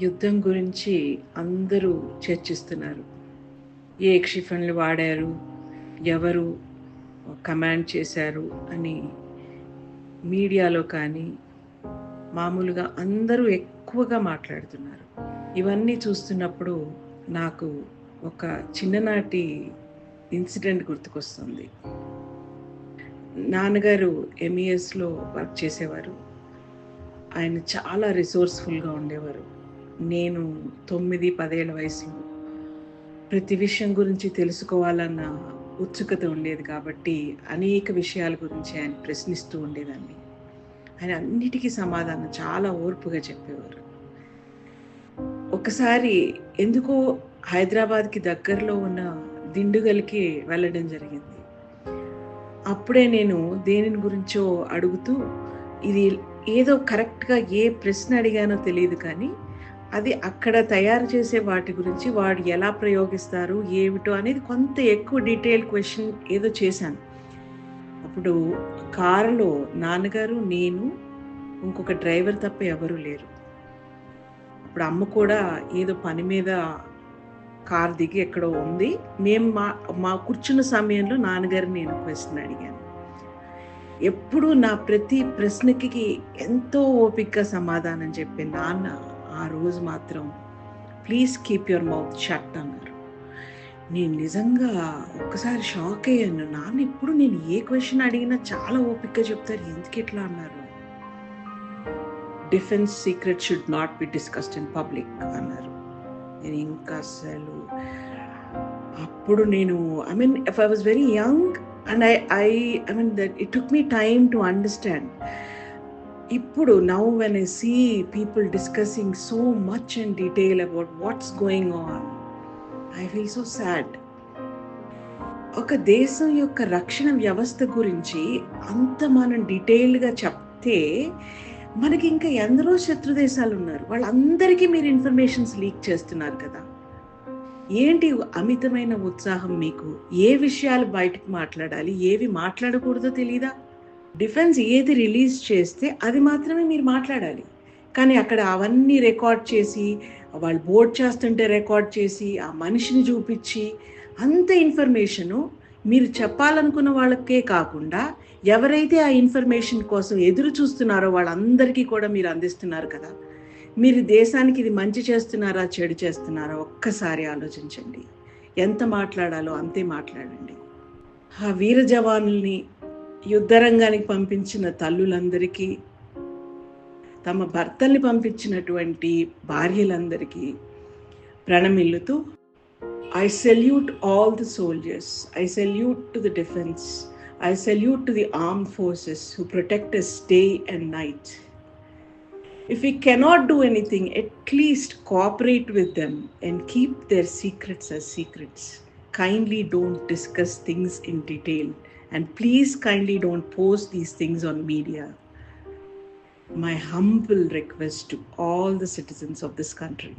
యుద్ధం గురించి అందరూ చర్చిస్తున్నారు. ఏ క్షిపణులు వాడారు? ఎవరు కమాండ్ చేశారు? అని మీడియాలో కానీ మామూలుగా అందరూ ఎక్కువగా మాట్లాడుతున్నారు. ఇవన్నీ చూస్తున్నప్పుడు నాకు ఒక చిన్ననాటి ఇన్సిడెంట్ గుర్తుకొస్తుంది. నాన్నగారు ఎంఈఎస్లో వర్క్ చేసేవారు. ఆయన చాలా రిసోర్స్ఫుల్గా ఉండేవారు. నేను తొమ్మిది పదేళ్ళ వయసులో ప్రతి విషయం గురించి తెలుసుకోవాలన్న ఉత్సుకత ఉండేది కాబట్టి అనేక విషయాల గురించి ఆయన ప్రశ్నిస్తూ ఉండేదాన్ని. ఆయన అన్నిటికీ సమాధానం చాలా ఓర్పుగా చెప్పేవారు. ఒకసారి ఎందుకో హైదరాబాద్కి దగ్గరలో ఉన్న దిండుగల్కి వెళ్ళడం జరిగింది. అప్పుడే నేను దేనిని గురించో అడుగుతూ ఇది ఏదో కరెక్ట్గా ఏ ప్రశ్న అడిగానో తెలియదు కానీ అది అక్కడ తయారు చేసే వాటి గురించి వాడు ఎలా ప్రయోగిస్తారు ఏమిటో అనేది కొంత ఎక్కువ డీటెయిల్ క్వశ్చన్ ఏదో చేశాను. అప్పుడు కారులో నాన్నగారు నేను ఇంకొక డ్రైవర్ తప్ప ఎవరూ లేరు. అప్పుడు అమ్మ కూడా ఏదో పని మీద కారు దిగి ఎక్కడో ఉంది. మేము మా మా కూర్చున్న సమయంలో నాన్నగారు నేను క్వశ్చన్ అడిగాను. ఎప్పుడు నా ప్రతి ప్రశ్నకి ఎంతో ఓపికగా సమాధానం చెప్పే నాన్న ఆ రోజు మాత్రం please keep your mouth shut అన్నారు. నేను నిజంగా ఒక్కసారి షాక్ అయ్యాను. నాన్న ఇప్పుడు నేను ఏ క్వశ్చన్ అడిగినా చాలా ఓపికగా చెప్తారు. ఎందుకు ఇట్లా అన్నారు? Defence secret should not be discussed in public అన్నారు. నేను ఇంకా అసలు అప్పుడు నేను I mean if I was very young and I I I mean that it took me time to understand ఇప్పుడు now when I see people discussing so much in detail about what's going on I feel so sad ఒక దేశం యొక్క రక్షణ వ్యవస్థ గురించి అంత మనం డీటెయిల్డ్గా చెప్తే మనకి ఇంకా ఎందరో శత్రు దేశాలు ఉన్నారు. వాళ్ళందరికీ మీరు ఇన్ఫర్మేషన్స్ లీక్ చేస్తున్నారు కదా. ఏంటి అమితమైన ఉత్సాహం మీకు? ఏ విషయాలు బయటకు మాట్లాడాలి? ఏవి మాట్లాడకూడదో తెలీదా? డిఫెన్స్ ఏది రిలీజ్ చేస్తే అది మాత్రమే మీరు మాట్లాడాలి. కానీ అక్కడ అవన్నీ రికార్డ్ చేసి వాళ్ళు బోర్డ్ చేస్తుంటే రికార్డ్ చేసి ఆ మనిషిని చూపించి అంత ఇన్ఫర్మేషను మీరు చెప్పాలనుకున్న వాళ్ళకే కాకుండా ఎవరైతే ఆ ఇన్ఫర్మేషన్ కోసం ఎదురు చూస్తున్నారో వాళ్ళందరికీ కూడా మీరు అందిస్తున్నారు కదా. మీరు దేశానికి ఇది మంచి చేస్తున్నారా చెడు చేస్తున్నారా ఒక్కసారి ఆలోచించండి. ఎంత మాట్లాడాలో అంతే మాట్లాడండి. ఆ వీర జవానుల్ని యుద్ధరంగానికి పంపించిన తల్లులందరికీ తమ భర్తల్ని పంపించినటువంటి భార్యలందరికీ ప్రణమిల్లుతూ I salute all the soldiers I salute to the defence I salute to the arm forces who protect us day and night if you cannot do anything at least cooperate with them and keep their secrets a secrets kindly don't discuss things in detailed and please kindly don't post these things on media. My humble request to all the citizens of this country